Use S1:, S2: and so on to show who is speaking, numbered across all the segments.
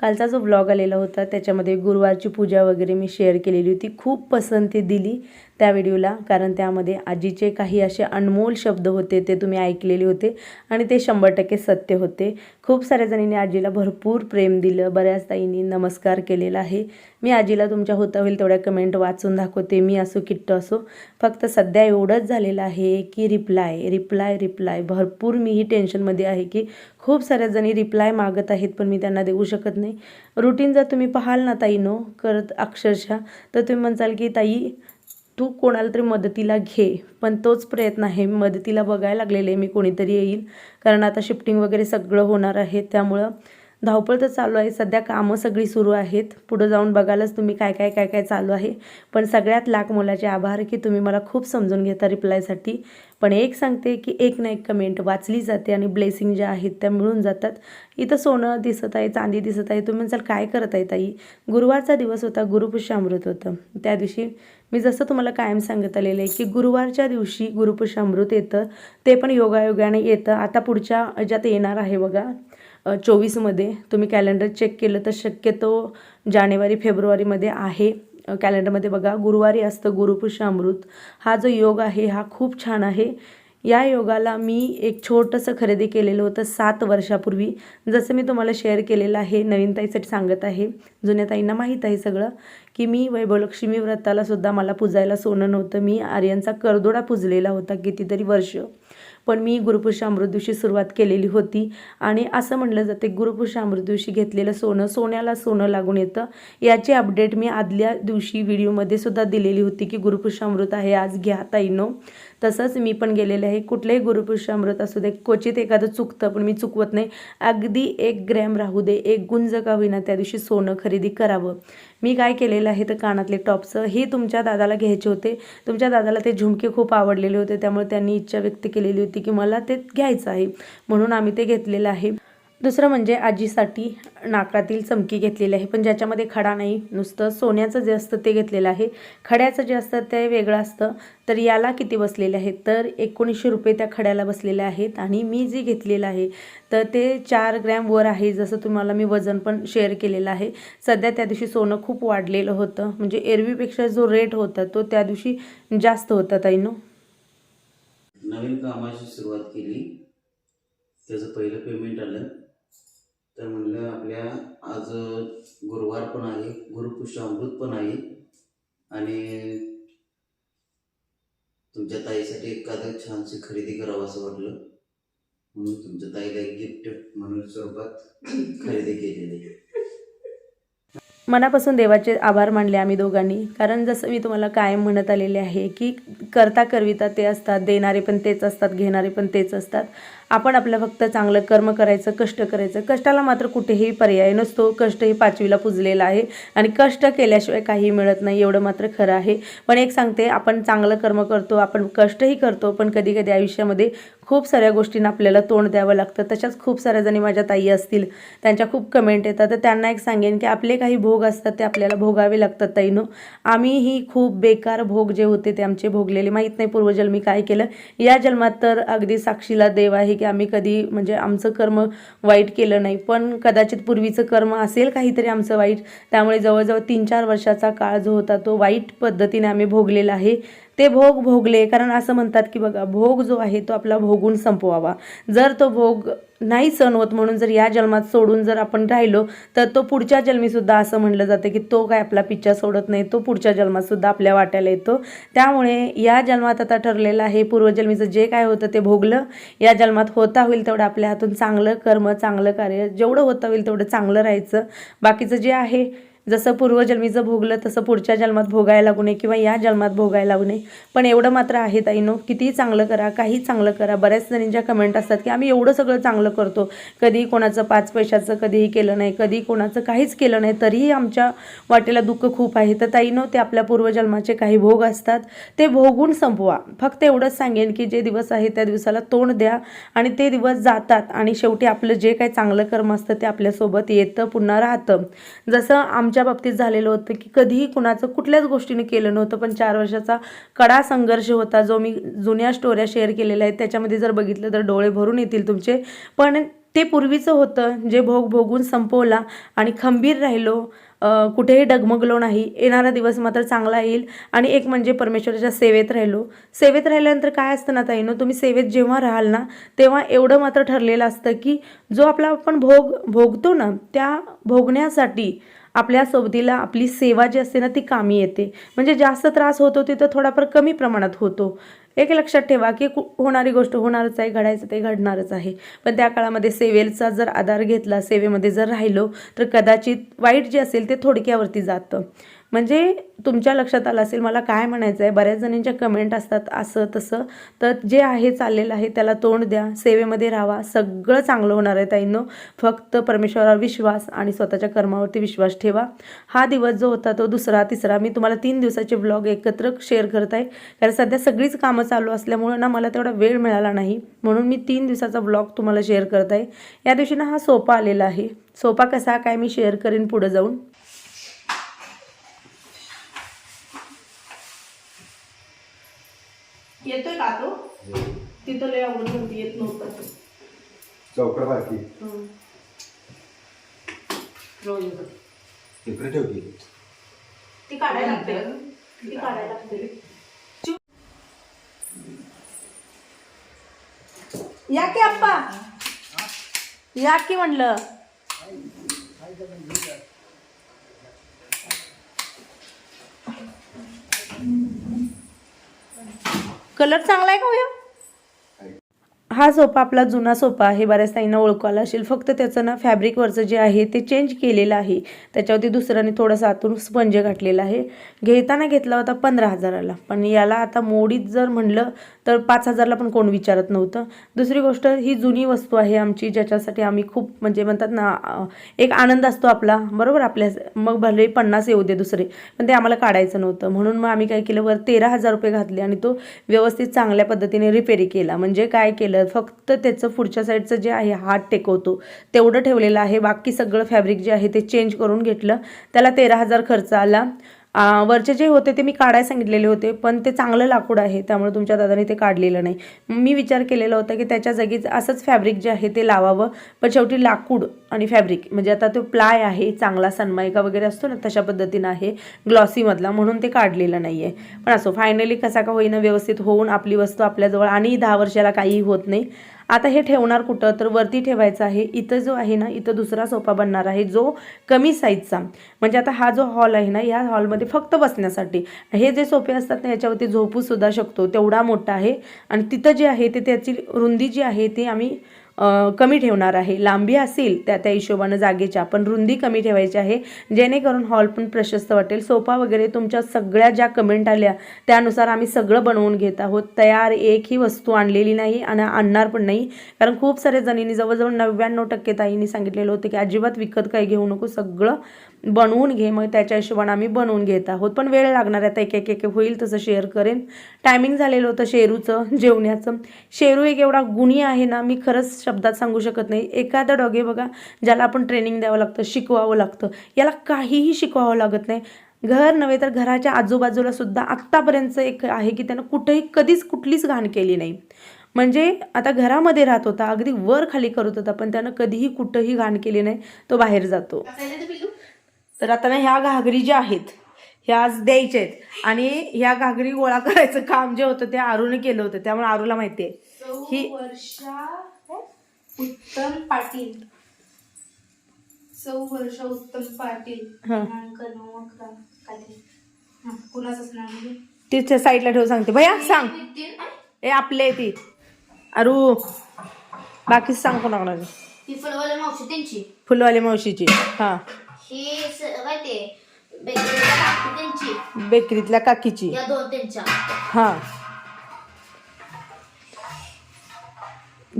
S1: कालचा जो ब्लॉग आलेला होता त्याच्यामध्ये गुरुवारची पूजा वगैरे मी शेअर केलेली होती. खूप पसंती दिली त्या व्हिडिओला कारण त्यामध्ये आजीचे काही असे अनमोल शब्द होते ते तुम्ही ऐकलेले होते आणि ते शंभर टक्के सत्य होते. खूप साऱ्या जणींनी आजीला भरपूर प्रेम दिलं बऱ्याच ताईंनी नमस्कार केलेला आहे. मी आजीला तुमच्या होता होईल तेवढ्या कमेंट वाचून दाखवते मी असो किट्ट असो. फक्त सध्या एवढंच झालेलं आहे की रिप्लाय रिप्लाय रिप्लाय भरपूर मीही टेन्शनमध्ये आहे की खूप साऱ्या जणी रिप्लाय मागत आहेत पण मी त्यांना देऊ शकत नाही. रुटीन जर तुम्ही पाहाल ना ताई नो करत अक्षरशः तर तुम्ही म्हणसाल की ताई तू कोणाला तरी मदतीला घे. पण तोच प्रयत्न आहे. मदतीला बघायला लागलेले आहे. मी कोणीतरी येईल. कारण आता शिफ्टिंग वगैरे सगळं होणार आहे. त्यामुळं धावपळ तर चालू आहे. सध्या कामं सगळी सुरू आहेत. पुढं जाऊन बघालच तुम्ही काय काय काय काय चालू आहे. पण सगळ्यात लाख मोलाचे आभार की तुम्ही मला खूप समजून घेता रिप्लायसाठी. पण एक सांगते की एक ना एक कमेंट वाचली जाते आणि ब्लेसिंग ज्या आहेत त्या मिळून जातात. इथं सोनं दिसत आहे चांदी दिसत आहे. तुम्ही म्हणसाल काय करत आहे ताई? गुरुवारचा दिवस होता गुरुपुष्यामृत होतं. त्या दिवशी मी जसं तुम्हाला कायम सांगत आलेलं आहे की गुरुवारच्या दिवशी गुरुपुष्यामृत येतं. ते पण योगायोगाने येतं. आता पुढच्या ज्यात येणार आहे बघा. चोवीसमध्ये तुम्ही कॅलेंडर चेक केलं तर शक्यतो जानेवारी फेब्रुवारीमध्ये आहे. कॅलेंडरमध्ये बघा गुरुवारी असतं गुरुपुष्य अमृत. हा जो योग आहे हा खूप छान आहे. या योगाला मी एक छोटंसं खरेदी केलेलं होतं सात वर्षापूर्वी. जसं मी तुम्हाला शेअर केलेलं आहे नवीन ताईसाठी सांगत आहे जुन्या ताईंना माहीत आहे सगळं की मी वैभवलक्ष्मी व्रताला सुद्धा मला पूजायला सोनं नव्हतं. मी आर्यांचा करदोडा पूजलेला होता कितीतरी वर्ष. पण मी गुरुपुष्य अमृत दिवशी सुरुवात केलेली होती. आणि असं म्हटलं जाते गुरुपुष्य अमृत दिवशी घेतलेलं सोनं सोन्याला सोनं लागून येतं. याची अपडेट मी आदल्या दिवशी व्हिडिओमध्ये सुद्धा दिलेली होती की गुरुपुरुषामृत अमृत आहे आज घ्या ताईनो. तसंच मी पण गेलेले आहे. कुठलंही गुरुपुष्य अमृत असू दे क्वचित एखादं चुकतं पण मी चुकवत नाही. अगदी एक ग्रॅम राहू दे एक गुंज का होईना त्या दिवशी सोनं खरेदी करावं. मी काय केलेलं आहे तर कानातले टॉप्स हे तुमच्या दादाला घ्यायचे होते. तुमच्या दादाला ते झुमके खूप आवडलेले होते त्यामुळे त्यांनी इच्छा व्यक्त केलेली होती की मला ते घ्यायचं आहे. म्हणून आम्ही ते घेतलेलं आहे. दुसरं म्हणजे आजीसाठी नाकातील चमकी घेतलेली आहे. पण ज्याच्यामध्ये खडा नाही नुसतं सोन्याचं जे असतं ते घेतलेलं आहे. खड्याचं जे असतं ते वेगळं असतं. तर याला किती बसलेले आहेत? तर एकोणीसशे रुपये त्या खड्याला बसलेले आहेत आणि मी जे घेतलेलं आहे तर ते चार ग्रॅम वर आहे जसं तुम्हाला मी वजन पण शेअर केलेलं आहे. सध्या त्या दिवशी सोनं खूप वाढलेलं होतं. म्हणजे एरवीपेक्षा जो रेट होता तो त्या दिवशी जास्त होता ताईनो.
S2: नवीन कामाची सुरुवात केली. त्याचं पहिलं पेमेंट आलं. तर म्हणलं आपल्या आज गुरुवार पण आहे गुरुपुष्य अमृत पण आहे. आणि तुमच्या ताईसाठी एखादं छानशी खरेदी करावं असं वाटलं. म्हणून तुमच्या ताईला एक गिफ्ट म्हणून स्वरूपात खरेदी केलेली
S1: मनापासून देवाचे आभार मानले आम्ही दोघांनी. कारण जसं मी तुम्हाला कायम म्हणत आलेले आहे की करता करविता ते असतात देणारे पण तेच असतात घेणारे पण तेच असतात. आपण आपलं फक्त चांगलं कर्म करायचं कष्ट करायचं कष्टाला मात्र कुठेही पर्याय नसतो. कष्ट हे पाचवीला पुजलेलं आहे. आणि कष्ट केल्याशिवाय काही मिळत नाही एवढं मात्र खरं आहे. पण एक सांगते आपण चांगलं कर्म करतो आपण कष्टही करतो पण कधी कधी आयुष्यामध्ये खूप साऱ्या गोष्टींना आपल्याला तोंड द्यावं लागतं. तशाच खूप साऱ्या जणी माझ्या ताई असतील त्यांच्या खूप कमेंट येतात. तर त्यांना एक सांगेन की आपले काही भोग असतात ते आपल्याला भोगावे लागतात ताईनो. आम्हीही खूप बेकार भोग जे होते ते आमचे भोगलेले. माहीत नाही पूर्वजन्मी काय केलं. या जन्मात तर अगदी साक्षीला देव आहे की आम्ही कधी म्हणजे आमचं कर्म वाईट केलं नाही. पण कदाचित पूर्वीचं कर्म असेल काहीतरी आमचं वाईट. त्यामुळे जवळजवळ तीन चार वर्षाचा काळ जो होता तो वाईट पद्धतीने आम्ही भोगलेला आहे. ते भोग भोगले कारण असं म्हणतात की बघा भोग जो आहे तो आपला भोगून संपवावा. जर तो भोग नाही सण होत म्हणून जर या जन्मात सोडून जर आपण राहिलो तर तो पुढच्या जन्मीसुद्धा असं म्हणलं जातं की तो काय आपला पिच्छा सोडत नाही तो पुढच्या जन्मातसुद्धा आपल्या वाट्याला येतो. त्यामुळे या जन्मात आता ठरलेलं आहे पूर्वजन्मीचं जे काय होतं ते भोगलं. या जन्मात होता होईल तेवढं आपल्या हातून चांगलं कर्म चांगलं कार्य जेवढं होता होईल तेवढं चांगलं राहायचं. बाकीचं जे आहे जसं पूर्वजन्मीचं भोगलं तसं पुढच्या जन्मात भोगायला लागू नये किंवा या जन्मात भोगायला लागू नये. पण एवढं मात्र आहे ताईनो कितीही चांगलं करा काही चांगलं करा. बऱ्याच जणींच्या कमेंट असतात की आम्ही एवढं सगळं चांगलं करतो. कधी कोणाचं पाच पैशाचं कधीही केलं नाही कधी कोणाचं काहीच केलं नाही तरीही आमच्या वाटेला दुःख खूप आहे. तर ताईनो ते आपल्या पूर्वजन्माचे काही भोग असतात. ते भोगून संपवा. फक्त एवढंच सांगेन की जे दिवस आहे त्या दिवसाला तोंड द्या आणि ते दिवस जातात आणि शेवटी आपलं जे काही चांगलं कर्म असतं ते आपल्यासोबत येतं पुन्हा राहतं. जसं आमच्या आमच्या बाबतीत झालेलं होतं की कधीही कुणाचं कुठल्याच गोष्टीने केलं नव्हतं पण चार वर्षाचा कडा संघर्ष होता जो मी जुन्या स्टोऱ्या शेअर केलेल्या आहेत. त्याच्यामध्ये जर बघितलं तर डोळे भरून येतील तुमचे. पण ते पूर्वीचं होतं जे भोग भोगून संपवला आणि खंबीर राहिलो कुठेही डगमगलो नाही येणारा दिवस मात्र चांगला येईल आणि एक म्हणजे परमेश्वराच्या सेवेत राहिलो. सेवेत राहिल्यानंतर काय असतं ना ताईनं तुम्ही सेवेत जेव्हा राहाल ना तेव्हा एवढं मात्र ठरलेलं असतं की जो आपला आपण भोग भोगतो ना त्या भोगण्यासाठी आपल्या सोबतीला आपली सेवा जी असते ना ती कामी येते. म्हणजे जास्त त्रास होतो तिथं थोडाफार कमी प्रमाणात होतो. एक लक्षात ठेवा की कु- होणारी गोष्ट होणारच आहे घडायचं ते घडणारच आहे. पण त्या काळामध्ये सेवेचा जर आधार घेतला सेवेमध्ये जर राहिलो तर कदाचित वाईट जे असेल ते थोडक्यावरती जातं. म्हणजे तुमच्या लक्षात आलं असेल मला काय म्हणायचं आहे बऱ्याच जणींच्या कमेंट असतात असं तसं. तर जे आहे चाललेलं आहे त्याला तोंड द्या सेवेमध्ये राहा. सगळं चांगलं होणार आहे ताईंनो. फक्त परमेश्वरावर विश्वास आणि स्वतःच्या कर्मावरती विश्वास ठेवा. हा दिवस जो होता तो दुसरा तिसरा. मी तुम्हाला तीन दिवसाचे ब्लॉग एकत्र शेअर करत आहे. कारण सध्या सगळीच कामं चालू असल्यामुळं ना मला तेवढा वेळ मिळाला नाही. म्हणून मी तीन दिवसाचा ब्लॉग तुम्हाला शेअर करत आहे. या दिवशी ना हा सोपा आलेला आहे. सोपा कसा काय मी शेअर करेन पुढं जाऊन. येतोय का तो? तिथं लय आवडत होती येत नव्हतं
S3: चौकड बाकी
S1: रोज येतो.
S3: इकडे ठेव की
S1: ती काढायला लागते ती काढायला लागते. या की आप्पा? या की म्हणलं? कलर चांगला आहे का हा सोफा आपला जुना सोफा आहे. बऱ्याच ताईंना ओळखायला असेल. फक्त त्याचं ना फॅब्रिकवरचं जे आहे ते चेंज केलेलं आहे. त्याच्यावरती दुसऱ्याने थोडंसं आतून स्पंज घातलेला आहे. घेताना घेतला होता पंधरा हजाराला. पण याला आता मोडीत जर म्हणलं तर पाच हजारला पण कोण विचारत नव्हतं. दुसरी गोष्ट ही जुनी वस्तू आहे आमची ज्याच्यासाठी आम्ही खूप म्हणजे म्हणतात ना एक आनंद असतो आपला. बरोबर? आपल्या मग भले पन्नास येऊ दे दुसरे पण ते आम्हाला काढायचं नव्हतं. म्हणून मग आम्ही काय केलं वर तेरा हजार रुपये घातले आणि तो व्यवस्थित चांगल्या पद्धतीने रिपेरी केला. म्हणजे काय केलं फक्त त्याचं पुढच्या साईडचं जे आहे हात टेकवतो. तेवढं ठेवलेलं आहे. बाकी सगळं फॅब्रिक जे आहे ते चेंज करून घेतलं. त्याला तेरा हजार खर्च आला. वरचे जे होते ते मी काढायला सांगितलेले होते पण ते चांगलं लाकूड आहे त्यामुळे तुमच्या दादाने ते काढलेलं नाही. मी विचार केलेला होता की त्याच्या जागीच असंच फॅब्रिक जे आहे ते लावावं पण शेवटी लाकूड आणि फॅब्रिक म्हणजे आता तो प्लाय आहे चांगला सनमायका वगैरे असतो ना तशा पद्धतीनं आहे ग्लॉसीमधला म्हणून ते काढलेलं नाही आहे पण असो फायनली कसा का होईना व्यवस्थित होऊन आपली वस्तू आपल्याजवळ आणि दहा वर्षाला काहीही होत नाही आता हे ठेवणार कुठं? तर वरती ठेवायचं आहे. इथं जो आहे ना इथं दुसरा सोफा बनणार आहे जो कमी साईजचा म्हणजे आता हा जो हॉल आहे ना या हॉलमध्ये फक्त बसण्यासाठी. हे जे सोफे असतात ना याच्यावरती झोपू सुद्धा शकतो. तेवढा मोठा आहे. आणि तिथं जे आहे ते त्याची रुंदी जी आहे ती आम्ही कमी ठेवणार आहे. लांबी असेल त्या त्या हिशोबानं जागेच्या पण रुंदी कमी ठेवायची आहे. जेणेकरून हॉल पण प्रशस्त वाटेल. सोफा वगैरे तुमच्या सगळ्या ज्या कमेंट आल्या त्यानुसार आम्ही सगळं बनवून घेत आहोत. तयार एकही वस्तू आणलेली नाही आणि आणणार पण नाही. कारण खूप साऱ्या जणींनी जवळजवळ नव्याण्णव टक्के ताईंनी सांगितलेलं होतं की अजिबात विकत काही घेऊ नको. सगळं बनवून घे मग त्याच्या हिशोबाने आम्ही बनवून घेत आहोत. पण वेळ लागणार आहे आता एक एक एक होईल तसं शेअर करेन. टायमिंग झालेलं होतं शेरूचं जेवण्याचं. शेरू एक एवढा गुणी आहे ना मी खरंच शब्दात सांगू शकत नाही. एखादा डॉगे बघा ज्याला आपण ट्रेनिंग द्यावं लागतं शिकवावं लागतं. याला काहीही शिकवावं लागत नाही. घर नव्हे तर घराच्या आजूबाजूला सुद्धा आत्तापर्यंत एक आहे की त्यानं कुठेही कधीच कुठलीच घाण केली नाही. म्हणजे आता घरामध्ये राहत होता अगदी वर खाली करत होता पण त्यानं कधीही कुठंही घाण केली नाही तो बाहेर जातो. तर आता ना ह्या घागरी ज्या आहेत ह्या आज द्यायच्या आहेत. आणि ह्या घागरी गोळा करायचं काम जे होतं ते आरूने केलं होतं. त्यामुळे आरूला माहिती आहे ही
S4: वर्षा उत्तम पाटील. सौ वर्ष उत्तम पाटील.
S1: हा.
S4: दिनांक नऊ अकरा काहीतरी हा, कुणाचंच नाव
S1: तिच्या साईडला ठेव सांगते. भैया सांग. ए आपले ती. अरू बाकी सांग कोणाकोणाला
S5: ती फुलवाले मावशी त्यांची.
S1: फुलवाली मावशीची. हा.
S5: ही स- काय ते? बेकरीच्या काकी त्यांची.
S1: बेकरीतल्या काकीची.
S5: या दोन त्यांच्या.
S1: हा.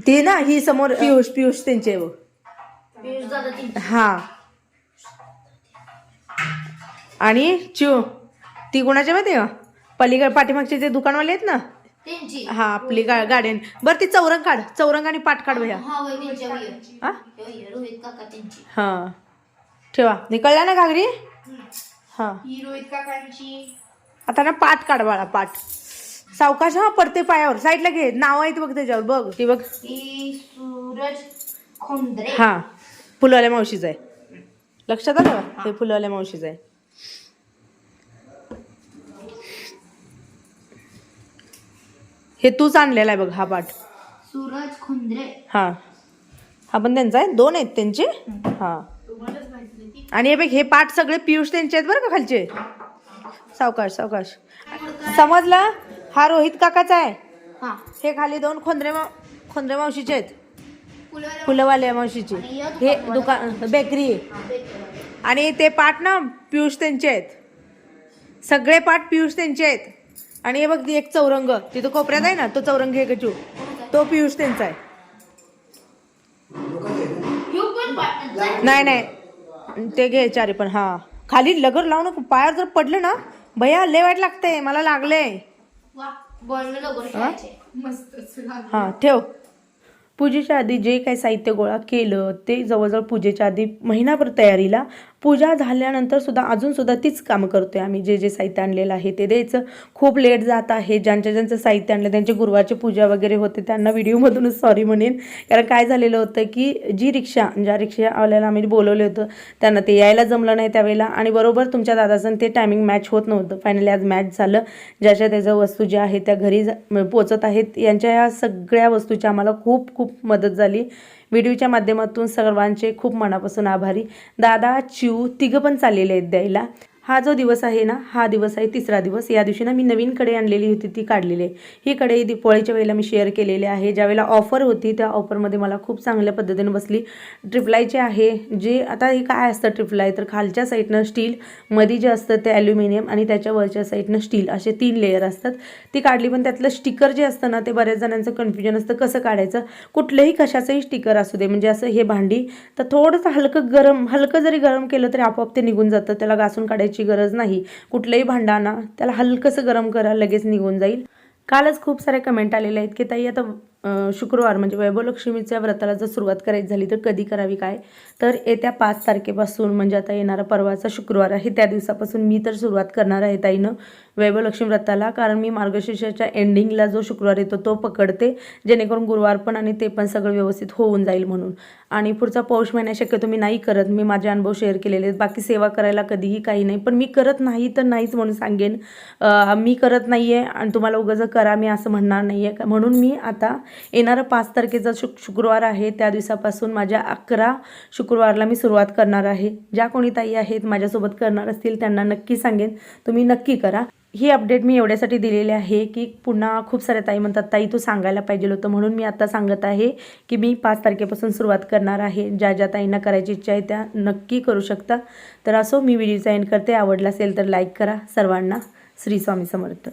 S1: ती ना ही समोर पियुष पियुष त्यांची आहे बघ.
S5: पियुष दादा त्यांची.
S1: हा. आणि चिव ती कोणाच्या माहिती का? पलीकड पाठीमागचे जे दुकानवाले आहेत ना?
S5: त्यांची.
S1: हा आपली गा गाड्यान बरं ती चौरंग काढ. चौरंग आणि पाठ काढ भैया.
S5: हा होय त्यांच्या होय.
S1: हा?
S5: होय, रोहित काका त्यांची.
S1: हा. ठेवा. निकळल्या ना घागरी? हा.
S4: ही रोहित काकांची
S1: आता ना पाठ काढ बाळा पाठ. सावकाश हा पडते पायावर. साईडला घे. नाव आहेत बघ त्याच्यावर. बघ ती बघ.
S5: ही सूरज खोंदरे.
S1: हा फुलवाल्या मावशीचं आहे. लक्षात आलं? हे फुलवाल्या मावशीचं आहे. हे तूच आणलेला आहे बघ हा पाठ.
S5: सूरज खोंदरे.
S1: हा. हा पण त्यांचा आहे? दोन आहेत त्यांचे? हा. आणि हे बघ हे पाठ सगळे पियुष त्यांचे आहेत बरं का खालचे? सावकाश सावकाश. समजलं? हा रोहित काकाचा आहे.
S5: हा.
S1: खाली दोन खोंद्रे मा खोंद्रे मावशीचे आहेत.
S5: फुलवाला
S1: फुलवाल्या मावशीचे.
S5: हे दुकान
S1: बेकरी. आणि ते पाठ ना पियुष त्यांचे आहेत. सगळे पाठ पियुष त्यांचे आहेत. आणि हे बघ ती एक चौरंग. तिथं कोपऱ्यात आहे ना तो चौरंग हे कचू तो पियुष त्यांचा आहे
S5: ह्यो पण पाटणचा आहे.
S1: नाही नाही. ते घे चारी पण हा. खाली लगड लावून. पायावर जर पडलं ना भैया लय वाईट लागते मला लागले.
S5: लगोर
S1: हा ठेव. पूजेच्या आधी जे काही साहित्य गोळा केलं ते जवळजवळ पूजेच्या आधी महिनाभर तयारीला पूजा झाल्यानंतर सुद्धा अजून सुद्धा तीच कामं करतोय आम्ही. जे जे साहित्य आणलेलं आहे ते द्यायचं. खूप लेट जात आहे. ज्यांच्या ज्यांचं साहित्य आणलं त्यांचे गुरुवारची पूजा वगैरे होते त्यांना व्हिडिओमधूनच सॉरी म्हणेन. कारण काय झालेलं होतं की जी रिक्षा ज्या रिक्षावाल्याला आम्ही बोलवलं होतं त्यांना ते यायला जमलं नाही त्यावेळेला. आणि बरोबर तुमच्या दादाचं ते टायमिंग मॅच होत नव्हतं. फायनली आज मॅच झालं. ज्याच्या त्याच्या वस्तू ज्या आहेत त्या घरी पोचत आहेत. यांच्या या सगळ्या वस्तूची आम्हाला खूप खूप मदत झाली. व्हिडिओच्या माध्यमातून सर्वांचे खूप मनापासून आभारी. दादा चिऊ तिघं पण चाललेले आहेत द्यायला. हा जो दिवस आहे ना हा दिवस आहे तिसरा दिवस. या दिवशी ना मी नवीन कढई आणलेली होती ती काढलेली आहे. ही कढई दिपोळीच्या वेळेला मी शेअर केलेली आहे. ज्यावेळेला ऑफर होती त्या ऑफरमध्ये मला खूप चांगल्या पद्धतीने बसली. ट्रिपलायचे आहे जे आता हे काय असतं ट्रिपलाय तर खालच्या साईडनं स्टील मध्ये जे असतं ते ॲल्युमिनियम आणि त्याच्या वरच्या साईडनं स्टील असे तीन लेअर असतात. ती काढली पण त्यातलं स्टिकर जे असतं ना ते बऱ्याच जणांचं कन्फ्युजन असतं कसं काढायचं? कुठलंही कशाचंही स्टिकर असू दे म्हणजे असं हे भांडी तर थोडंसं हलकं गरम हलकं जरी गरम केलं तरी आपोआप ते निघून जातं. त्याला घासून काढायची गरज नाही. कुठलंही भांडाना त्याला हलकंसं गरम करा लगेच निघून जाईल. कालच खूप सारे कमेंट आलेले आहेत की ताई आता शुक्रवार म्हणजे वैभवलक्ष्मीच्या व्रताला जर सुरुवात करायची झाली तर कधी करावी काय? तर येत्या पाच तारखेपासून म्हणजे आता येणारा परवाचा शुक्रवार आहे त्या दिवसापासून मी तर सुरुवात करणार आहे ताईनं वैभवलक्ष्मी व्रताला. कारण मी मार्गशीर्षाच्या एंडिंगला जो शुक्रवार येतो तो पकडते जेणेकरून गुरुवार पण आणि ते पण सगळं व्यवस्थित होऊन जाईल म्हणून. आणि पुढचा पौष महिना शक्यतो मी नाही करत. मी माझे अनुभव शेअर केलेले आहेत. बाकी सेवा करायला कधीही काही नाही. पण मी करत नाही तर नाहीच म्हणून सांगेन. मी करत नाही आहे आणि तुम्हाला उगाच करा मी असं म्हणणार नाही आहे म्हणून मी आता येणारं पाच तारखेचा शुक शुक्रवार आहे. त्या दिवसापासून माझ्या अकरा शुक्रवारला मी सुरुवात करणार आहे. ज्या कोणी ताई आहेत माझ्यासोबत करणार असतील त्यांना नक्की सांगेन. तुम्ही नक्की करा. ही अपडेट मी एवढ्यासाठी दिलेली आहे की पुन्हा खूप साऱ्या ताई म्हणतात ताई तू सांगायला पाहिजे होतं. म्हणून मी आता सांगत आहे की मी पाच तारखेपासून सुरुवात करणार आहे. ज्या ज्या ताईंना करायची इच्छा आहे त्या नक्की करू शकता. तर असो मी व्हिडिओचा एंड करते. आवडला असेल तर लाईक करा. सर्वांना श्री स्वामी समर्थ.